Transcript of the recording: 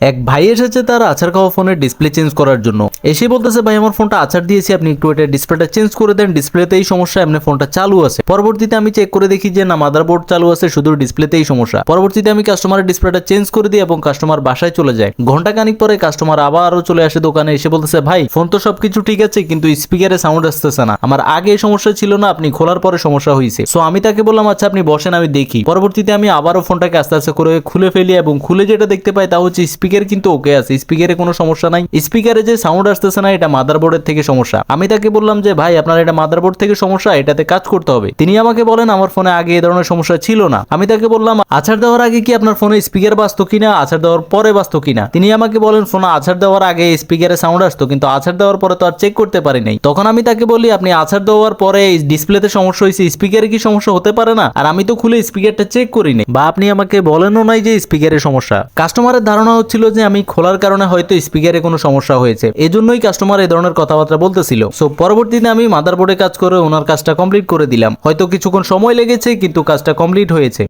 এক ভাই এসেছে তার আছাড় খাওয়া ফোনের ডিসপ্লে চেঞ্জ করার জন্য। এসে বলতেছে, ভাই, আমার ফোনটা আছাড় দিয়েছি, আপনি একটু এটা ডিসপ্লেটা চেঞ্জ করে দেন ডিসপ্লেতে এই সমস্যা, এমনি ফোনটা চালু আছে। পরবর্তীতে আমি চেক করে দেখি যে, না মাদারবোর্ড চালু আছে, শুধু ডিসপ্লেতেই সমস্যা। পরবর্তীতে আমি কাস্টমারের ডিসপ্লেটা চেঞ্জ করে দিই এবং কাস্টমার বাসায় চলে যায়। ঘণ্টা খানিক পরে কাস্টমার আবারও চলে আসে দোকানে, এসে বলতেছে, ভাই ফোন তো সবকিছু ঠিক আছে, কিন্তু স্পিকারে সাউন্ড আসতেছে না। আমার আগে সমস্যা ছিল না, আপনি খোলার পরে সমস্যা হয়েছে সো আমি তাকে বললাম আচ্ছা আপনি বসেন, আমি দেখি। পরবর্তীতে আমি আবারও ফোনটাকে আস্তে আস্তে করে খুলে ফেলি এবং খুলে যেটা দেখতে পাই তা হচ্ছে স্পিকার কিন্তু ওকে আছে, স্পিকারে কোনো সমস্যা নাই। স্পিকারে যে সাউন্ড আসতেছে না, এটা মাদারবোর্ডের থেকে সমস্যা। আমি তাকে বললাম যে, ভাই, আপনার এটা মাদারবোর্ড থেকে সমস্যা, এটাতে কাজ করতে হবে। তিনি আমাকে বলেন, আমার ফোনে আগে এই ধরনের সমস্যা ছিল না। আমি তাকে বললাম, আছাড় দেওয়ার আগে কি আপনার ফোনে স্পিকার বাজতো কিনা, আছাড় দেওয়ার পরে বাজতো কিনা? তিনি আমাকে বলেন, ফোনে আছাড় দেওয়ার আগে স্পিকারে সাউন্ড আসতো, কিন্তু আছাড় দেওয়ার পরে তো আর চেক করতে পারি নাই। তখন আমি তাকে বলি, আপনি আছাড় দেওয়ার পরে ডিসপ্লেতে সমস্যা হয়েছে, স্পিকারে কি সমস্যা হতে পারে না? আর আমি তো খুলে স্পিকারটা চেক করি নাই। বা আপনি আমাকে বলেনও নাই যে স্পিকারের সমস্যা। কাস্টমারের ধারণা হচ্ছিল যে আমি খোলার কারণে হয়তো স্পিকারে কোনো সমস্যা হয়েছে। এজন্যই কাস্টমার এই ধরনের কথাবার্তা বলতেছিল। সো পরবর্তীতে আমি মাদারবোর্ডে কাজ করে ওনার কাজটা কমপ্লিট করে দিলাম। হয়তো কিছুক্ষণ সময় লেগেছে, কিন্তু কাজটা কমপ্লিট হয়েছে।